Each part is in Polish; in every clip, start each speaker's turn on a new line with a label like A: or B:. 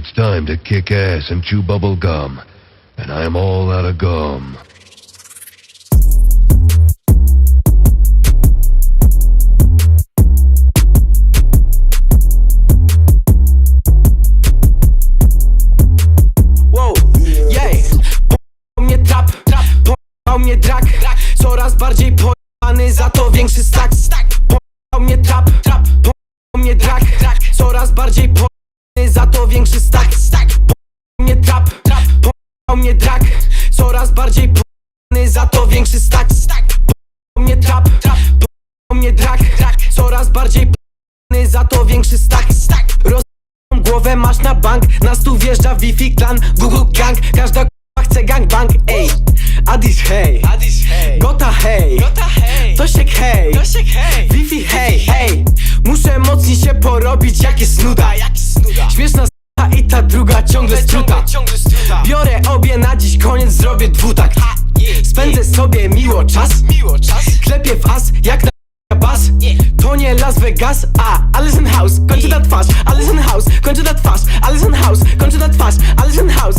A: It's time to kick ass and chew bubble gum. And I'm all out of gum.
B: Wow, jej. Po mnie trap, po mnie drag Coraz bardziej za to większy stack Po mnie trap, po mnie drag Coraz bardziej pojebany, za to większy stack. Po mnie trap, po mnie drag Coraz bardziej pojebany, za to większy stack. Po mnie trap, po mnie drag Coraz bardziej pojebany, za to większy stack. Roz Głowę masz na bank, na stół wjeżdża Wi-Fi clan Google gang, każda k***a chce gangbang Ej, Adis hej,
C: Adis hej,
B: Gota hej,
C: Gota hej,
B: Tosiek hej,
C: Tosiek hej,
B: Wi-Fi hej, hej. Muszę mocniej się porobić, jak jest nuda.
C: Jak snuda
B: Śmieszna s***a i ta druga ciągle struta. Biorę obie na dziś, koniec zrobię dwutak. Spędzę sobie miło czas.
C: Miło czas.
B: Klepię w as, jak na bas. To nie Las Vegas, a Alison House. Kończę na twarz, Alison House. Kończę na twarz, Alison House. Kończę na twarz, Alison House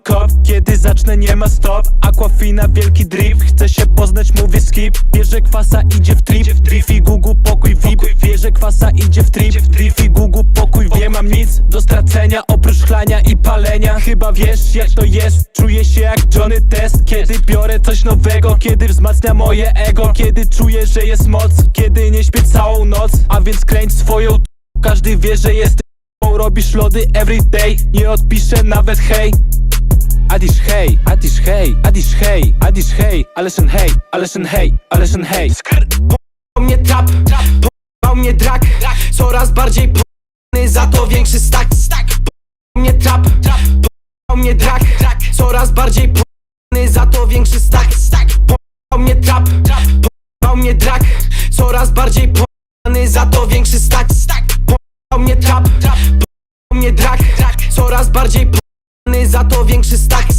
D: cup Kiedy zacznę nie ma stop. Aquafina, wielki drift Chcę się poznać, mówię skip. Bierze kwasa, idzie w trip Drifi, gugu, pokój, vip. Bierze kwasa, idzie w trip Drifi, gugu, pokój, wie mam nic Do stracenia, oprócz chlania i palenia. Chyba wiesz jak to jest Czuję się jak Johnny Test. Kiedy biorę coś nowego Kiedy wzmacnia moje ego. Kiedy czuję, że jest moc Kiedy nie śpię całą noc. A więc kręć swoją Każdy wie, że jest Robisz lody everyday, nie odpiszę nawet hej Adisz hej, adisz hej, adisz hej, adisz hej Aleszyn hej, aleszyn hej, aleszyn hej.
B: Po mnie trap, po mnie drag Coraz bardziej p***ny, za to większy stack Po mnie trap, po mnie drag Coraz bardziej p***ny, za to większy stack Po mnie trap, po mnie drag Coraz bardziej p***ny, za to większy stack Po mnie trap, po mnie drag Coraz bardziej p***ny, za to większy stack